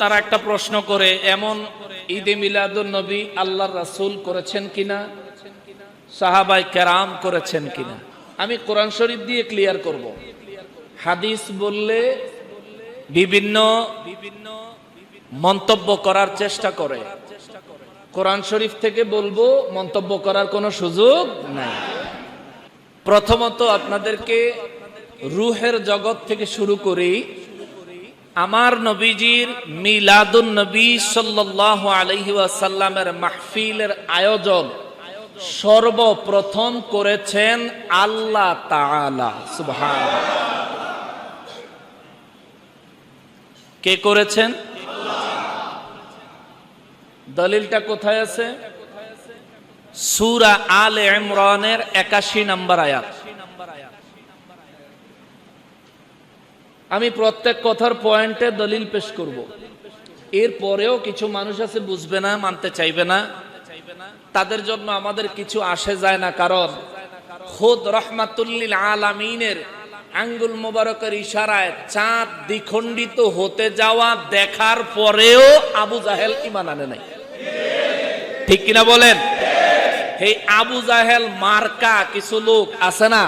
তারা একটা প্রশ্ন করে, এমন ঈদে মিলাদুল নবী আল্লাহ রাসূল করেছেন কিনা? সাহাবাই কেরাম করেছেন কিনা? আমি কোরআন শরীফ দিয়ে ক্লিয়ার করব। হাদিস বললে বিভিন্ন বিভিন্ন মন্তব্য করার চেষ্টা করে। কোরআন শরীফ থেকে বলব, মন্তব্য করার কোনো সুযোগ নাই। প্রথমত আপনাদেরকে রুহের জগৎ থেকে শুরু করি। আমার নবীজির মিলাদুন নবী সাল্লাহ আলহি ওয়াসাল্লামের মাহফিলের আয়োজন সর্বপ্রথম করেছেন আল্লাহ তাআলা। সুবহান কে করেছেন? দলিলটা কোথায় আছে? সূরা আল ইমরানের একাশি নম্বর আয়াত। আমি প্রত্যেক কথার পয়েন্টে দলিল পেশ করব। এর পরেও কিছু মানুষ আছে বুঝবে না, মানতে চাইবে না। তাদের জন্য আমাদের কিছু আসে যায় না, কারণ খোদ রহমাতুল্লিল আলামিনের আঙ্গুল মোবারকের ইশারায় চাঁদ দ্বিখণ্ডিত হতে যাওয়া দেখার পরেও আবু জাহেল ইমান আনে নাই। ঠিক কিনা বলেন? এই আবু জাহেল মার্কা কিছু লোক আছে না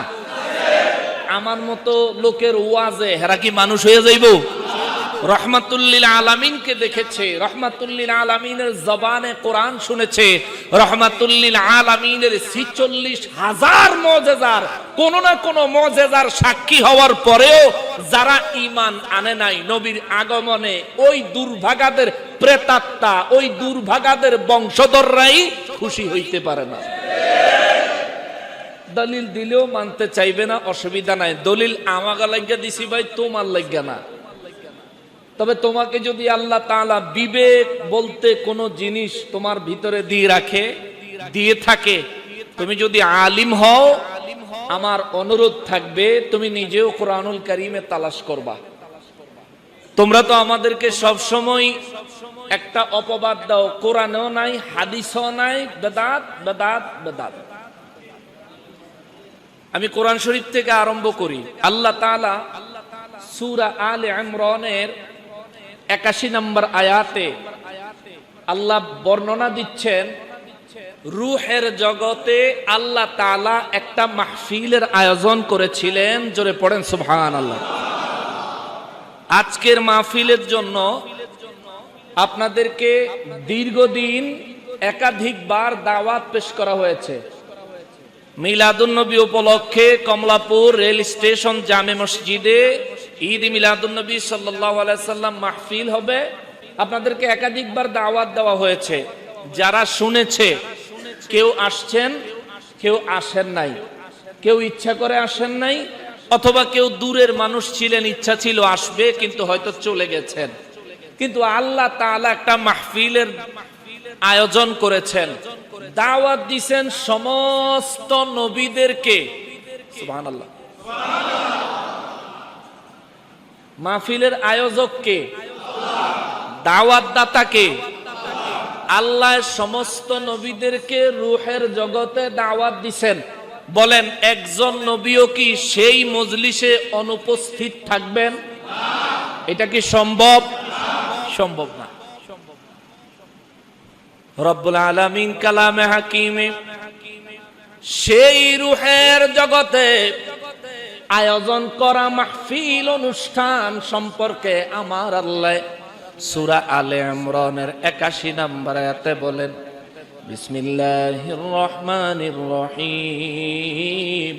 আমার মতো লোকের ওয়াজে হেরা কি মানুষ হয়ে যাইব? রহমাতুল্লিল দেখেছে, রহমাতুল্লিল জবানে কোরআন শুনেছে, রহমাতুল্লিল ছিচল্লিশ হাজার মজেজার, কোন না কোন মজেজার সাক্ষী হওয়ার পরেও যারা ইমান আনে নাই, নবীর আগমনে ওই দুর্ভাগাদের প্রেতাত্মা, ওই দুর্ভাগাদের বংশধররাই খুশি হইতে পারে না। দলিল দিলেও মানতে চাইবে না, অসুবিধা নাই। দলিল আমাগা লাগিয়া দিছি ভাই, তোমার লাগিয়া না। তবে তোমাকে যদি আল্লাহ তাআলা বিবেক বলতে কোনো জিনিস তোমার ভিতরে দিয়ে রাখে, দিয়ে থাকে, তুমি যদি আলিম হও, আমার অনুরোধ থাকবে, তুমি নিজেও কোরআনুল কারিমে তালাশ করবা। তোমরা তো আমাদেরকে সব সময় একটা অপবাদ দাও, কোরআনেও নাই, হাদিসও নাই, বেদাত বেদাত বেদাত। আমি কোরআন শরীফ থেকে আরম্ভ করি। আল্লাহ তাআলা সূরা আলে ইমরানের একাশি নম্বর আয়াতে আল্লাহ বর্ণনা দিচ্ছেন, রুহের জগতে আল্লাহ তালা একটা মাহফিলের আয়োজন করেছিলেন। জোরে পড়েন সুবহান আল্লাহ আজকের মাহফিলের জন্য আপনাদেরকে দীর্ঘদিন একাধিকবার দাওয়াত পেশ করা হয়েছে। মিলাদুন্নবী উপলক্ষে কমলাপুর রেল স্টেশন জামে মসজিদে ঈদ মিলাদুন্নবী সাল্লাম মাহফিল হবে। আপনাদেরকে একাধিকবার দাওয়াত দেওয়া হয়েছে। যারা শুনেছে, কেউ আসছেন, কেউ আসেন নাই। কেউ ইচ্ছা করে আসেন নাই, অথবা কেউ দূরের মানুষ ছিলেন, ইচ্ছা ছিল আসবে, কিন্তু হয়তো চলে গেছেন। কিন্তু আল্লাহ তাআলা একটা মাহফিলের আয়োজন করেছেন। দাওয়াত দিছেন সমস্ত নবীদেরকে। মাহফিলের আয়োজককে দাওয়াত দাতাকে আল্লাহ সমস্ত নবীদেরকে রুহের জগতে দাওয়াত দিছেন। বলেন, একজন নবীও কি সেই মজলিসে অনুপস্থিত থাকবেন? এটা কি সম্ভব? সম্ভব না। রব্বুল আলামিন কালামে হাকিমে, সেই রুহের জগতে আয়োজন করা মাহফিল অনুষ্ঠান সম্পর্কে আমার আল্লাহ সূরা আলে ইমরানের 81 নম্বর আয়াতে বলেন, বিসমিল্লাহির রহমানির রহিম।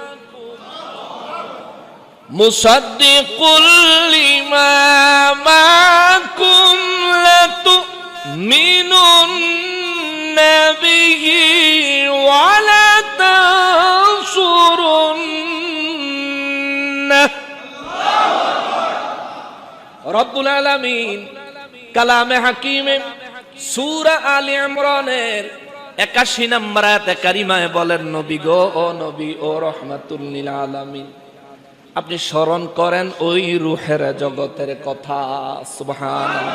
مصدق لما معكم لتؤمنن به ولتنصرنه রব্বুল আলামিন কালামে হাকিমে সূরা আলী ইমরানের একাশি নম্বর আয়াতে কারিমায় বলেন নবী গো ও নবী ও রহমাতুল্লিল আলামিন আপনি স্মরণ করেন ওই রুহের জগতের কথা সুবহান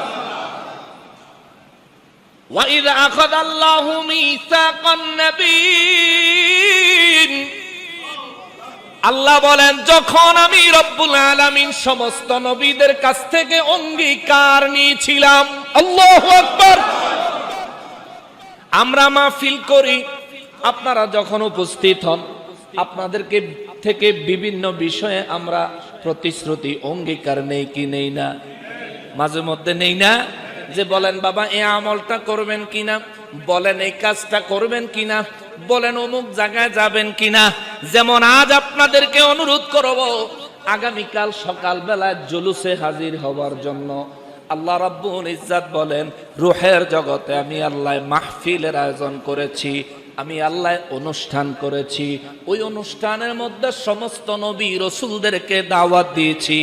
وإذا أخذ الله ميثاق النبيين আল্লাহ বলেন যখন আমি রব্বুল আলামিন সমস্ত নবীদের কাছ থেকে অঙ্গীকার নিয়েছিলাম আল্লাহু আকবার আমরা মাহফিল করি আপনারা যখন উপস্থিত হন আপনাদেরকে থেকে বিভিন্ন বিষয়ে আমরা প্রতিশ্রুতি, অঙ্গীকার নেই কি নেই না? মাঝে মধ্যে নেই না? যে বলেন, বাবা এই আমলটা করবেন কিনা বলেন, এই কাজটা করবেন কিনা বলেন, অমুক জায়গায় যাবেন কিনা যেমন আজ আপনাদেরকে অনুরোধ করব, আগামীকাল সকালবেলায় জুলুসে হাজির হওয়ার জন্য। আল্লাহ রাব্বুল ইজ্জাত বলেন, রুহের জগতে আমি আল্লাহ মাহফিলের আয়োজন করেছি। আমি আল্লাহ অনুষ্ঠান করেছি। ওই অনুষ্ঠানের মধ্যে সমস্ত নবী রসুলদেরকে দাওয়াত দিয়েছি।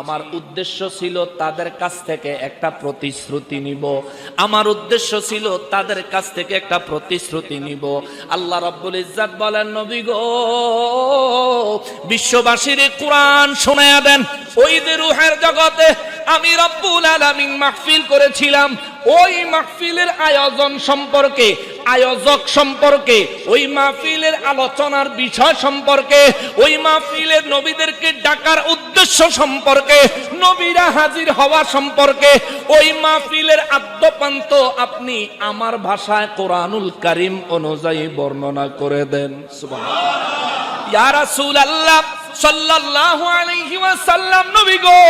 আমার উদ্দেশ্য ছিল তাদের কাছ থেকে একটা প্রতিশ্রুতি নিব। আমার উদ্দেশ্য ছিল তাদের কাছ থেকে একটা প্রতিশ্রুতি নিব। আল্লাহ রব্বুল ইজ্জাত বলেন, নবী গো, বিশ্ববাসীর কোরআন শোনায়া দেন। ওই যে রুহের জগতে আমি রব্বুল আলামিন মাহফিল করেছিলাম, ওই মাহফিলের আয়োজন সম্পর্কে আয়োজক সম্পর্কে, ওই মাহফিলের আলোচনার বিষয় সম্পর্কে, ওই মাহফিলের নবীদেরকে ডাকার উদ্দেশ্য সম্পর্কে, নবীরা হাজির হওয়া সম্পর্কে, ওই মাহফিলের আদ্যপান্ত আপনি আমার ভাষায় কোরআনুল কারিম অনুযায়ী বর্ণনা করে দেন। ইয়া রাসূলুল্লাহ সাল্লাল্লাহু আলাইহি ওয়াসাল্লাম, নবী গো!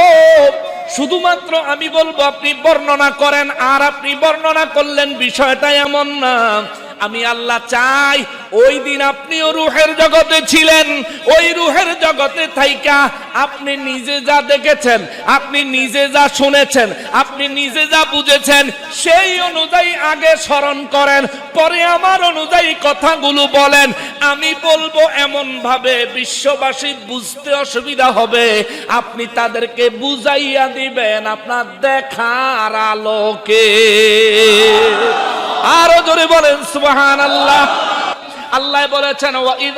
শুধুমাত্র আমি বলব, আপনি বর্ণনা করেন আর আপনি বর্ণনা করলেন বিষয়টা এমন না। আমি আল্লাহ চাই ওই দিন আপনিও রুহের জগতে ছিলেন। ওই রুহের জগতে থাইকা আপনি নিজে যা দেখেছেন, আপনি নিজে যা শুনেছেন, আপনি নিজে যা বুঝেছেন, সেই অনুযায়ী আগে স্মরণ করেন, পরে আমার অনুযায়ী কথাগুলো বলেন। আমি বলব এমন ভাবে বিশ্ববাসী বুঝতে অসুবিধা হবে। আপনি তাদেরকে বুঝাইয়া দিবেন আপনার দেখার আলোকে। আরও জোরে বলেন সুবহান আল্লাহ আল্লাহ বলেছেন, ওয়াইদ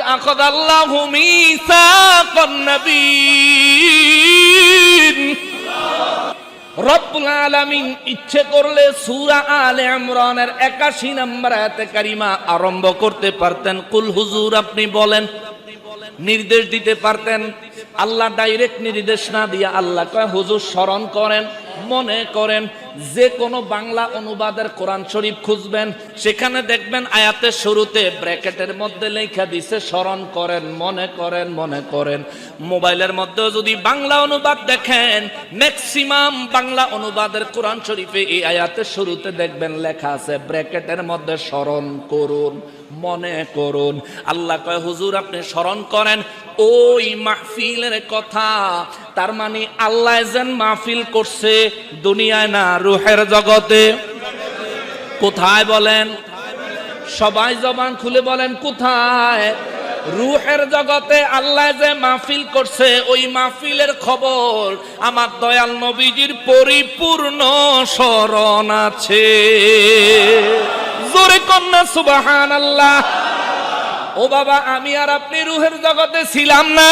মিসাকান নবীন রব্বুল আলামিন ইচ্ছে করলে সূরা আলে ইমরানের 81 নম্বর আয়াতে কারিমা আরম্ভ করতে পারতেন। কুল হুজুর, আপনি বলেন। নির্দেশ দিতে পারতেন। আল্লাহ ডাইরেক্ট নির্দেশ না দিয়ে আল্লাহ কয়, হুজুর, স্মরণ করেন। মনে করেন, যে কোনো বাংলা অনুবাদের কোরআন শরীফ খুঁজবেন, সেখানে দেখবেন আয়াতের শুরুতে ব্র্যাকেটের মধ্যে লেখা দিছে, স্মরণ করেন, মনে করেন মনে করেন। মোবাইলের মধ্যেও যদি বাংলা অনুবাদ দেখেন ম্যাক্সিমাম বাংলা অনুবাদের কোরআন শরীফে এই আয়াতের শুরুতে দেখবেন লেখা আছে, ব্র্যাকেটের মধ্যে স্মরণ করুন। মনে করুন। আল্লাহ কয়, হুজুর, আপনি স্মরণ করেন, ওই মাহফিলের কথা। তার মানে আল্লাহ যেন মাহফিল করছে দুনিয়ায় না, রুহের জগতে। কোথায় বলেন? সবাই জবান খুলে বলেন, কোথায়? রুহের জগতে আল্লাহ যে মাহফিল করছে, ওই মাহফিলের খবর আমার দয়াল নবীজির পরিপূর্ণ স্মরণ আছে। জোরে কন্যা সুবাহান আল্লাহ ও বাবা, আমি আর আপনি রুহের জগতে ছিলাম না।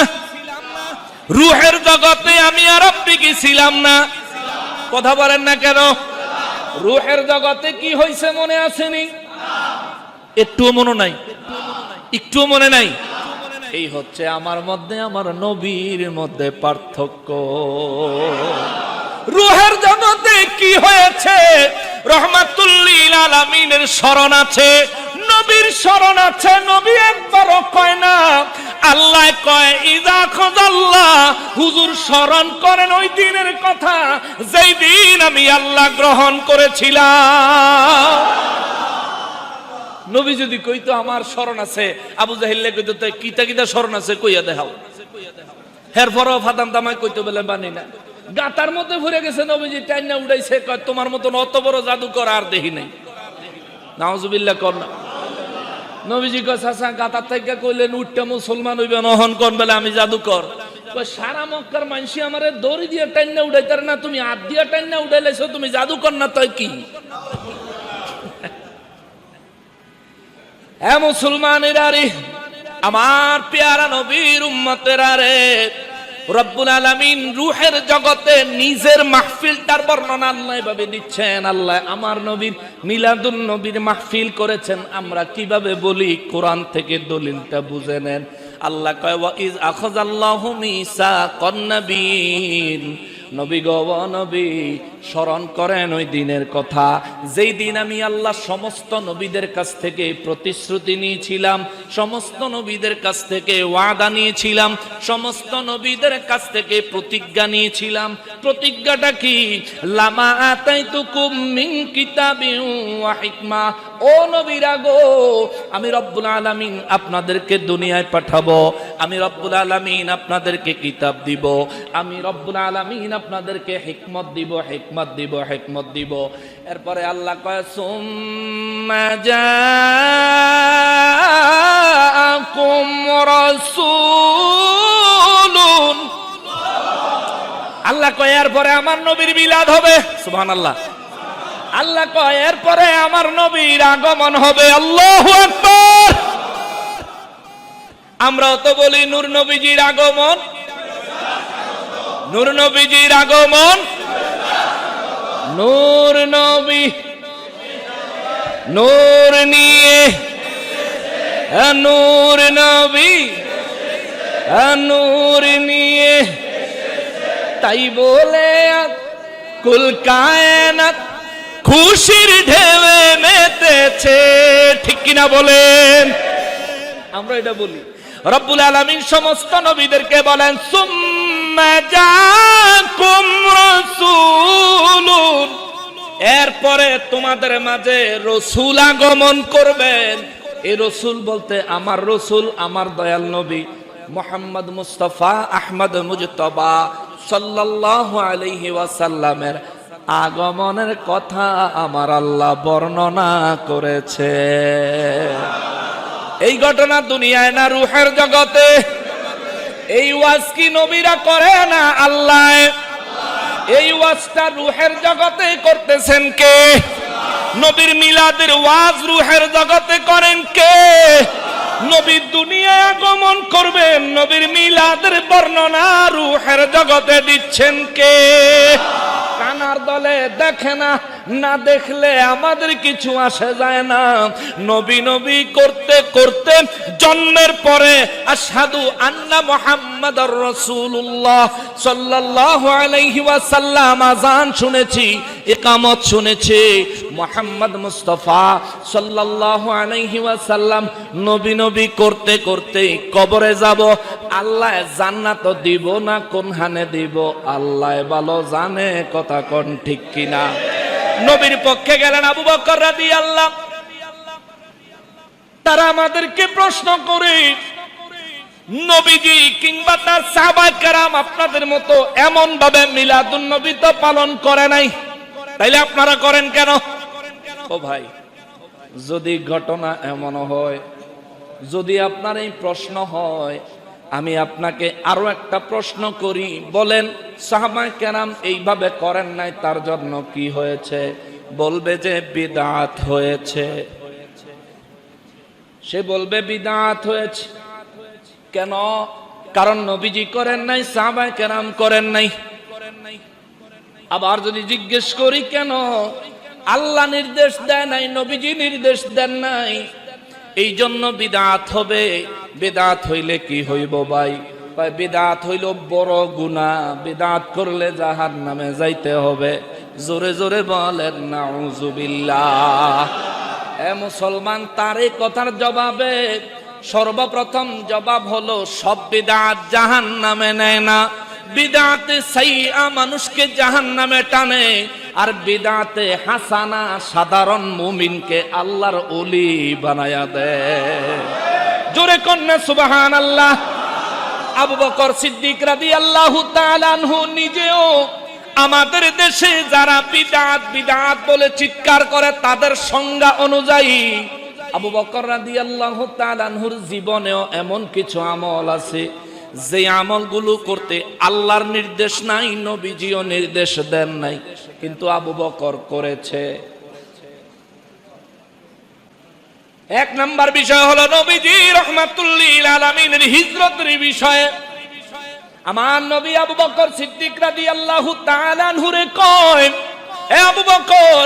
রুহের জগতে আমি আর আপনি কি ছিলাম না? কথা বলেন না কেন? রুহের জগতে কি হয়েছে মনে আসেনি? একটুও মনে নাই। একটুও মনে নাই। এই হচ্ছে আমার মধ্যে, আমার নবীর মধ্যে পার্থক্য। রুহের জগতে কি হয়েছে? রহমাতুল্লিল আলামিনের স্মরণ আছে, নবীর স্মরণ আছে, নবী একবারও কয় না, আল্লাহ কয় ইদা খোদাল্লাহ হুজুর স্মরণ করেন ওই দিনের কথা, যেই দিন আমি আল্লাহ গ্রহণ করেছিলাম। নবী যদি কইতো আমার স্মরণ আছে, আবু জাহিল্লে কইতো তাই কিতা কিতা স্মরণ আছে কইয়া দেখাও। হের পরও ফাদাম দামাই কইতো, বলে বানি না। গাতার মধ্যে ভরে গেছে নবীজি, টাইনা উড়াইছে, কয়, তোমার মতন অত বড় জাদুকর আর দেখি নাই। নাউজুবিল্লাহ কর না। নবীজি কয়, চাচা, গাতার থেকে কইলেন, উঠটা মুসলমান হইবে নহন কোন বেলা আমি জাদুকর। কয়, সারা মক্কার মানসি আমারে দড়ি দিয়ে টাইনা উড়াইতার না, তুমি হাত দিয়ে টাইনা উড়াইলেছো তুমি জাদুকর না তাই কি? এ মুসলমানেরা রে আমার পেয়ারা নবীর উম্মতেরা রে রব্বুল আলামিন রুহের জগতে নিজের মাহফিলটার বর্ণনা আল্লাহ এভাবে দিচ্ছেন। আল্লাহ আমার নবীর, মিলাদুন নবীর মাহফিল করেছেন। আমরা কীভাবে বলি? কোরআন থেকে দলিলটা বুঝে নেন। আল্লাহ কয়, ওয়া ইজ আখাযাল্লাহু মিসাকান নাবিয়িন নবী গো নবী স্মরণ করেন ওই দিনের কথা। যেই দিন আমি আল্লাহ সমস্ত নবীদের কাছ থেকে প্রতিশ্রুতি নিয়েছিলাম, সমস্ত নবীদের কাছ থেকে ওয়াদা নিয়েছিলাম, সমস্ত নবীদের কাছ থেকে প্রতিজ্ঞা নিয়েছিলাম। প্রতিজ্ঞাটা কি? লামা আতাইতুকুম মিন কিতাবিন ওয়া হিকমা। ও নবীরা গো, আমি রব্বুল আলামিন আপনাদেরকে দুনিয়ায় পাঠাবো, আমি রব্বুল আলামিন আপনাদেরকে কিতাব দিব, আমি রব্বুল আলামিন আপনাদেরকে হিকমত দিব হিকমত দিব হিকমত দিব। এরপরে আল্লাহ কয়, সুম্মা আল্লাহ কয়, এরপরে আমার নবীর মিলাদ হবে। সুবহানাল্লাহ। আল্লাহ আল্লাহ কয়, এরপরে আমার নবীর আগমন হবে। আল্লাহু আমরাও তো বলি, নূর নবীজির আগমন। নূর নবীজির আগমন নূর নবী, নূর নিয়ে নূর নবী নূর নিয়ে। তাই বলে কুল কায়নাত খুশির ঢেউয়ে মেতেছে, ঠিক কিনা বলেন? আমরা এটা বলি। রব্বুল আলামিন সমস্ত নবীদেরকে বলেন এরপরে তোমাদের মাঝে রসুল আগমন করবেন। এই রসুল বলতে আমার রসুল, আমার দয়াল নবী মোহাম্মদ মুস্তফা আহমদ মুজতবা সাল্লাল্লাহু আলাইহি ওয়াসাল্লামের আগমনের কথা আমার আল্লাহ বর্ণনা করেছে। এই ঘটনা দুনিয়ায় না রুহের জগতে। এই ওয়াজ কি নবীরা করে না আল্লাহ? এই ওয়াজটা রুহের জগতে করতেছেন কে? নবীর মিলাদের ওয়াজ রুহের জগতে করেন কে? নবীর দুনিয়ায় আগমন করবেন, নবীর মিলাদের বর্ণনা রুহের জগতে দিচ্ছেন কে? কানার দলে দেখে না না দেখলে আমাদের কিছু আসে যায় না। নবী নবী করতে করতে জন্মের পরে আসাদু আন্না মোহাম্মদ রসুল্লাহ সাল্লাল্লাহু আলাইহি আজান শুনেছি, ইকামত শুনেছি। মোহাম্মদ মুস্তফা সাল্লাল্লাহু আলাইহি নবী নবী করতে করতে কবরে যাব, আল্লাহ জান্নাত দিব না কোন হানে দিব? আল্লাহ ভালো জানে, কথা কোন ঠিক কিনা? নবীর পক্ষে গেলেন আবু বকর রাদিয়াল্লাহ। তারা আমাদেরকে প্রশ্ন করে, নবীজি কিংবা তার কেরাম আপনাদের মতো এমন ভাবে মিলাদুন নবী তো পালন করে নাই। তাইলে আপনারা করেন কেন? ও ভাই, যদি ঘটনা এমন হয়, যদি আপনার এই প্রশ্ন হয় আমি আপনাকে আরও একটা প্রশ্ন করি। বলেন, সাহাবায়ে কেরাম এইভাবে করেন নাই, তার জন্য কি হয়েছে? বলবে যে, বিদাত হয়েছে। সে বলবে, বিদাত হয়েছে। কেন? কারণ নবীজি করেন নাই, সাহাবায়ে কেরাম করেন নাই। আবার যদি জিজ্ঞেস করি, কেন? আল্লাহ নির্দেশ দেয় নাই, নবীজি নির্দেশ দেন নাই। এই জন্য বিদাত হবে। বেদাত হইলে কি হইব ভাই? বিদাত হইল বড় গুণা। বিদাত করলে জাহার নামে যাইতে হবে। জোরে জোরে বলেন নাউজুবিল্লাহ এ মুসলমান তার এই কথার জবাবে সর্বপ্রথম জবাব হলো, সব বিদাত জাহান নামে নেয় না। বিদাতে সাইয়া মানুষকে জাহান নামে টানে, আর বিদাতে হাসানা সাধারণ মুমিনকে আল্লাহর ওলি বানায়া দেয়। জোরে কন্যা সুবাহান আল্লাহ আবু বকর সিদ্দিক রাদি আল্লাহ তালানহু নিজেও আমাদের দেশে যারা বিদাত বিদাত বলে চিৎকার করে, তাদের সংজ্ঞা অনুযায়ী আবু বকর রাদি আল্লাহ তালানহুর জীবনেও এমন কিছু আমল আছে। যে আমলগুলো করতে আল্লাহর নির্দেশ নাই, নবীজিও নির্দেশ দেন নাই, কিন্তু আবু বকর করেছে। এক নাম্বার বিষয় হলো, নবীজি রহমাতুল্লিল আলমিনের হিজরতের বিষয়ে, আমার নবী আবু বকর সিদ্দিক রাদিয়াল্লাহু তাআলা হুরে কয় হে আবু বকর,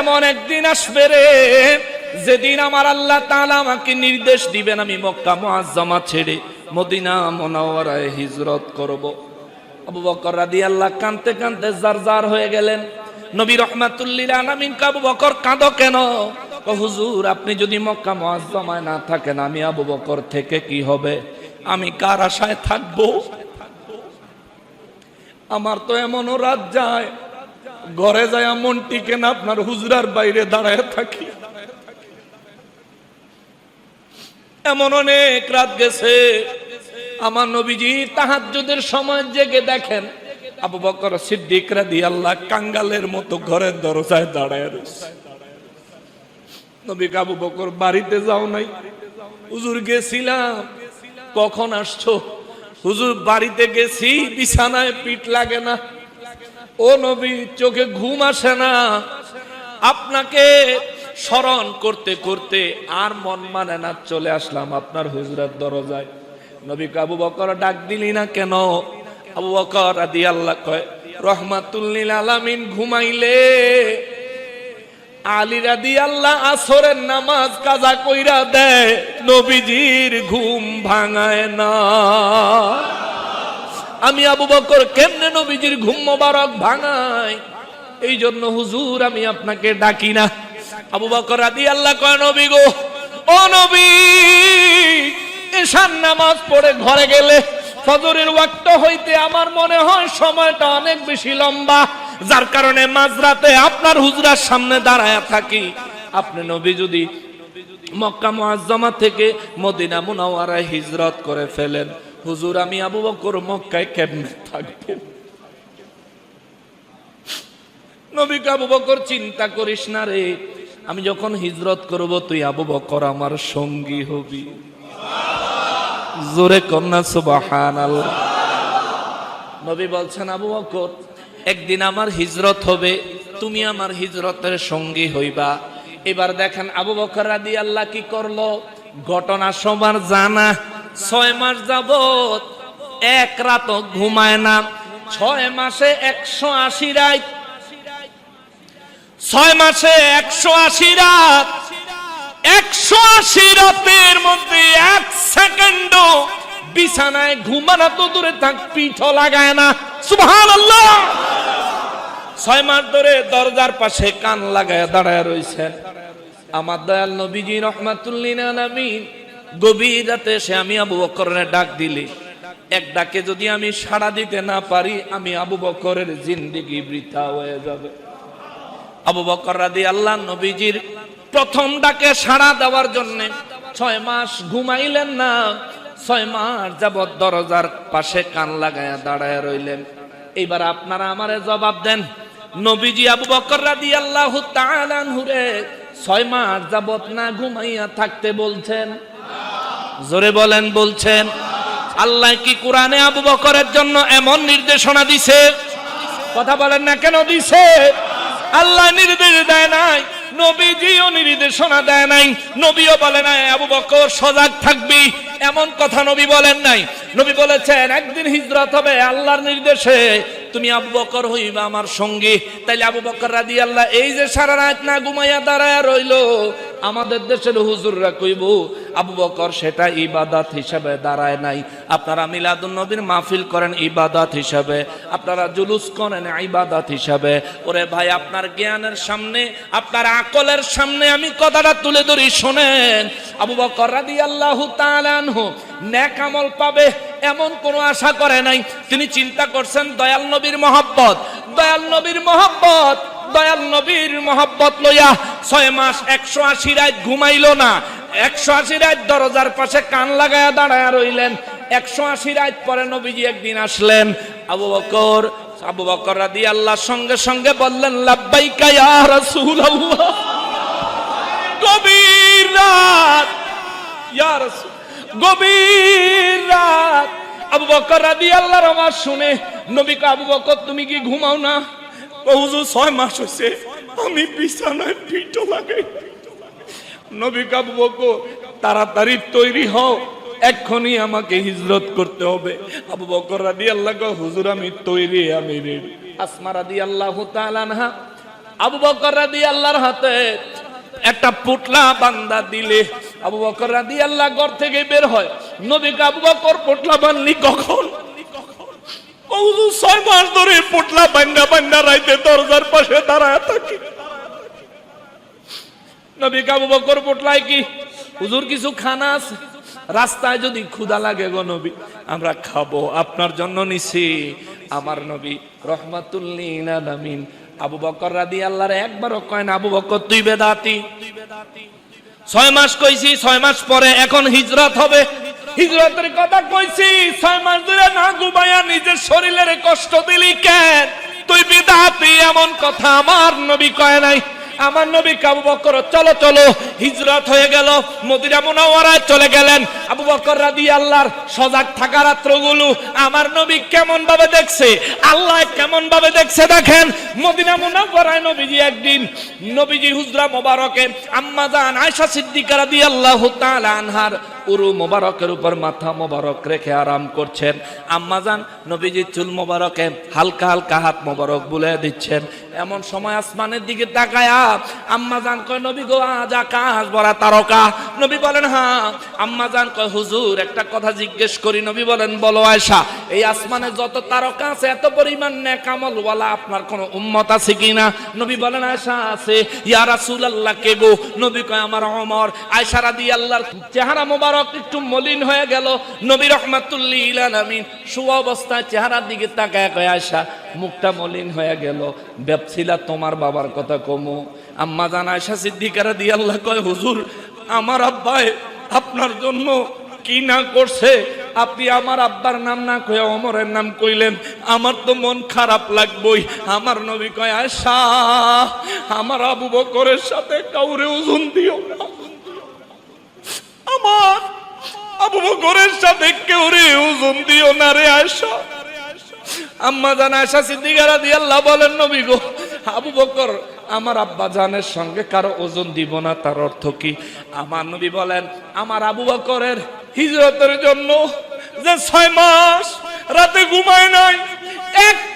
এমন একদিন আসবে রে, যেদিন আমার আল্লাহ তাআলা আমাকে নির্দেশ দিবেন আমি মক্কা মুআজ্জামা ছেড়ে মদিনা মুনাওয়ারায় হিজরত করব। আবু বকর রাদিয়াল্লাহু কানতে কানতে জারজার হয়ে গেলেন। নবী রহমাতুল্লিল আলামিন আবু বকর, কাঁদো কেন? হুজুর, আপনি যদি মক্কা মুআজ্জামায় না থাকেন, আমি আবু বকর থেকে কি হবে? আমি কার আশায় থাকব? আমার তো এমনও রাত যায়, ঘরে যায় মন টিকে না, আপনার হুজরার বাইরে দাঁড়ায় থাকি। এমন অনেক রাত গেছে। আমার নবীজি তাহাজ্জুদের সময় জেগে দেখেন, আবু বকর সিদ্দিক রাদি আল্লাহ কাঙ্গালের মতো ঘরের দরজায় দাঁড়ায় রয়েছে। নবী আবু বকর বাড়িতে যাও নাই। হুজুর গেছিলাম। কখন আসছো? হুজুর বাড়িতে গেছি, বিছানায় পিঠ লাগে না। ও নবী, চোখে ঘুম আসে না। আপনাকে স্মরণ করতে করতে আর মন মানে না, চলে আসলাম আপনার হুজুরের দরজায়। নবী আবু বকর ডাক দিলি না কেন? আবু বকর আদি আল্লাহ কয় রহমাতুল্লিল আলামিন ঘুমাইলে। আলী রাদি আল্লাহ আসরের নামাজ কাজা কইরা দেয়, নবীজির ঘুম ভাঙায় না। আমি আবু বকর কেমনে নবীজির ঘুম মোবারক ভাঙাই? এই জন্য হুজুর, আমি আপনাকে ডাকি না। আবু বকর রাদি আল্লাহ কয় নবী গো। ও নবী এশার নামাজ পড়ে ঘরে গেলে ফজরের ওয়াক্ত হইতে আমার মনে হয় সময়টা অনেক বেশি লম্বা। যার কারণে মাঝরাতে আপনার হুজরার সামনে দাঁড়ায় থাকি। আপনি নবী যদি মক্কা মুআজ্জামা থেকে মদিনা মুনাওয়ারায় হিজরত করে ফেলেন, হুজুর আমি আবু বকর মক্কায় কেমনে থাকব? নবীকে আবু বকর চিন্তা করিস না রে। আমি যখন হিজরত করব, তুই আবু বকর আমার সঙ্গী হবি। জোরে কন্যা সুবাহান নবী বলছেন, আবু বকর, একদিন আমার হিজরত হবে, তুমি আমার হিজরতের সঙ্গী হইবা। এবার দেখেন, আবু বকর রাদি আল্লাহ কি করল? ঘটনা সবার জানা। ছয় মাস যাবত এক রাত ঘুমায় না। ছয় মাসে একশো আশি রাত ছয় মাসে একশো আশি রাত। একশো আশি রাতের মধ্যে এক সেকেন্ড বিছানায় ঘুমানো তো দূরে থাক পিঠ লাগায় না। আল্লাহ ছয় মাস ধরে দরজার পাশে কান লাগায় দাঁড়ায় রয়েছেন আমার দয়াল নবীজি রহমাতুল্লিন আলামিন, গভীর রাতে সে আমি আবু বকরের ডাক দিলি। এক ডাকে যদি আমি সাড়া দিতে না পারি, আমি আবু বকরের জিন্দিগি বৃথা হয়ে যাবে। আবু বকর রাদি আল্লাহ নবীজির প্রথম ডাকে সাড়া দেওয়ার জন্য ছয় মাস ঘুমাইলেন না, ছয় মাস যাবৎ দরজার পাশে কান লাগায়া দাঁড়ায় রইলেন। এইবার আপনারা আমারে জবাব দেন, নবীজি আবু বকর রাদি আল্লাহ হুরে ছয় মাস যাবৎ না ঘুমাইয়া থাকতে বলছেন? জোরে বলেন, বলছেন। আল্লাহ কি কোরআনে আবু বকরের জন্য এমন নির্দেশনা দিছে? কথা বলেন না কেন দিছে? আল্লাহ নির্দেশ দেয় নাই, নবীজিও নির্দেশনা দেয় নাই, নবীও বলে নাই, আবু বকর, সজাগ থাকবি। এমন কথা নবী বলেন নাই। নবী বলেছেন, একদিন হিজরত হবে, আল্লাহর নির্দেশে তুমি আবু বকর হইবা আমার সঙ্গী। তাইলে আবু বকর রাদি আল্লাহ এই যে সারা রাত না ঘুমাইয়া দাঁড়ায় রইল আমাদের দেশের হুজুররা কইব, আবু বকর, সেটা ইবাদত হিসাবে দাঁড়ায় নাই। আপনারা মিলাদুন নবীর মাহফিল করেন ইবাদত হিসাবে। আপনারা জুলুস করেন ইবাদত হিসাবে। ওরে ভাই, আপনার জ্ঞানের সামনে, আপনার আকলের সামনে আমি কথাটা তুলে ধরি, শোনেন। আবু বকর রাদিয়াল্লাহু তাআলা আনহু নেক আমল পাবে এমন কোনো আশা করে নাই। তিনি চিন্তা করছেন, দয়াল নবীর মহব্বত, দয়াল নবীর মহব্বত। দয়াল নবীর মহব্বত লইয়া ছয় মাস একশো আশি রাত ঘুমাইল না। একশো আশি রাত দরজার পাশে কান লাগায়া দাঁড়ায় রইলেন। একশো আশি রাত পরে নবীজি একদিন আসলেন। আবু বকর আবু বকর রাদি আল্লাহর সঙ্গে সঙ্গে বললেন, লাব্বাইকা ইয়া রাসূলুল্লাহ। গভীর রাত রাসূল, গভীর রাত। আবু বকর রাদি আল্লাহর আওয়াজ শুনে নবী কা আবু বকর, তুমি কি ঘুমাও না? হুজুর, ছয় মাস হয়েছে আমি বিছানায় পিঠো লাগাই নবী কাবু বকর তাড়াতাড়ি তৈরি হও। এক্ষুনি আমাকে হিজরত করতে হবে। আবু বকর রাদি আল্লাহ হুজুর, আমি তৈরি, আমি রেডি আসমা রাদি আল্লাহ তালানহা আবু বকর রাদি আল্লাহর হাতে একটা পুটলা বান্দা দিলে। আবু বকর রাদি আল্লাহ ঘর থেকে বের হয়। নবীকে আবু বকর পুটলা বানলি কখন? ছয় মাস ধরে রাইতে দরজার পাশে দাঁড়ায় নবী কাবু বকর কি, হুজুর, কিছু খানা আছে? রাস্তায় যদি ক্ষুধা লাগে গো নবী, আমরা খাব। আপনার জন্য নিছি। আমার নবী রহমাতুল্লিন আলামিন আবু বকর রাদি আল্লাহর একবারও কয় না, আবু বকর, তুই বেদাতি। ছয় মাস কইছি, ছয় মাস পরে এখন হিজরত হবে। হিজরতের কথা কইছি, ছয় মাস ধরে না ঘুমাইয়া নিজের শরীরের কষ্ট দিলি কেন? তুই বিদাতি এমন কথা আমার নবী কয় নাই। আমার নবী আবু বকর, চলো চলো, হিজরত হয়ে গেল, মদিনা মুনাওয়ারায় চলে গেলেন। আবু বকর রাদি আল্লাহর সজাগ থাকা রাত্রগুলো আমার নবী কেমন ভাবে দেখছে? আল্লাহ কেমন ভাবে দেখছে দেখেন? মদিনা মুনাওয়ারায় নবীজি একদিন, নবীজি হুজরা মোবারকে আম্মা জান আয়েশা সিদ্দিকা রাদিয়াল্লাহু তাআলা আনহার উরু মোবারকের উপর মাথা মোবারক রেখে আরাম করছেন। আম্মাজান নবীজি চুল মোবারকে হালকা হালকা হাত মোবারক বুলে দিচ্ছেন। এমন সময় আসমানের দিকে তাকায়া নবী কয় আপনার কোন উম্মত আছে কিনা? নবী বলেন আয়সা আছে। রাসূলুল্লাহ, কে গো? নবী কয়, আমার ওমর আয়সা রাদিয়াল্লাহর চেহারা মোবারক একটু মলিন হয়ে গেল। নবী রহমাতুল্লিল আলামিন সুঅবস্থায় চেহারার দিকে তাকায় কয় আয়সা মুখটা মলিন হয়ে গেল। ব্যবছিলা তোমার বাবার কথা কমু। আম্মা জান আয়সা সিদ্দিকারা দিয়ে আল্লাহ কয়, হুজুর, আমার আব্বাই আপনার জন্য কি না করছে? আপনি আমার আব্বার নাম না কয়ে অমরের নাম কইলেন। আমার তো মন খারাপ লাগবই। আমার নবী কয় আয়সা আমার আবু বকরের সাথে কাউরে ওজন দিও না। আমার আবু বকরের সাথে কেউ রে ওজন দিও না রে আয়সা আম্মা জান আয়সা দিয়ে আল্লাহ বলেন, নবী গো, আবু বকর, আমার আব্বা জানের সঙ্গে কারও ওজন দিব না, তার অর্থ কি? আমার নবী বলেন, আমার আবু বকরের হিজরতের জন্য যে ছয় মাস রাতে ঘুমায় নাই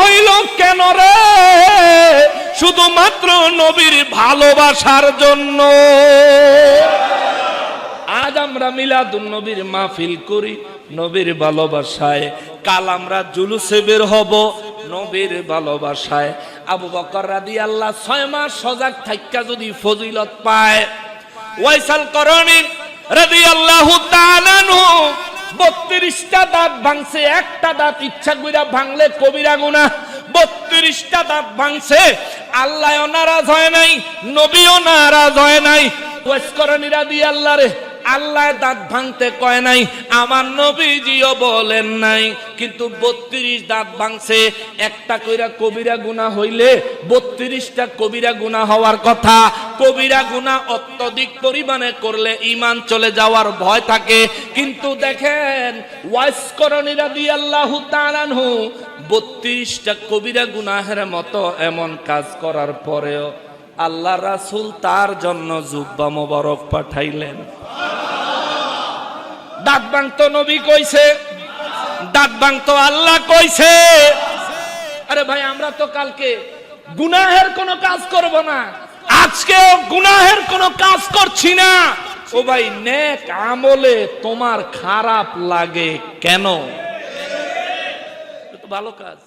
হইল কেন রে? শুধুমাত্র নবীর ভালোবাসার জন্য। আজ আমরা মিলাদুন নবীর মাহফিল করি, নবীর ভালোবাসায়। কাল আমরা জুলুসে বের হব, নবীর ভালোবাসায়। আবু বকর রাদি আল্লাহ ছয় মাস সজাগ থাইকা যদি ফজিলত পায়, ওয়াইসাল করণী রাদি আল্লাহ বত্রিশটা দাঁত ভাঙছে, একটা দাঁত ইচ্ছা করে ভাঙলে কবিরা গুনা বত্রিশটা দাঁত ভাঙছে আল্লাহ নারাজ হয় নাই, নবীও নারাজ হয় নাই। ওয়েস্করণীরা করণীরা দিয়ে আল্লাহ রে আল্লাহ দাঁত ভাঙতে কয় নাই, আমার নবীজিও বলেন নাই। কিন্তু বত্রিশ দাঁত ভাঙছে, একটা কইরা কবিরা গুণা হইলে বত্রিশটা কবিরা গুণা হওয়ার কথা। কবিরা গুণা অত্যধিক পরিমাণে করলে ইমান চলে যাওয়ার ভয় থাকে। কিন্তু দেখেন, ওয়াইস করণীরা দিয়ে আল্লাহ বত্রিশটা কবিরা গুনাহের মতো এমন কাজ করার পরেও আল্লাহ রাসুল তার জন্য জুব্বা মোবারক পাঠাইলেন। দাঁত ভাঙতো নবী কইছে, দাঁত ভাঙতো আল্লাহ কইছে। আরে ভাই, আমরা তো কালকে গুনাহের কোনো কাজ করব না। আজকেও গুনাহের কোনো কাজ করছি না। ও ভাই, নেক আমলে তোমার খারাপ লাগে কেন? ভালো কাজ।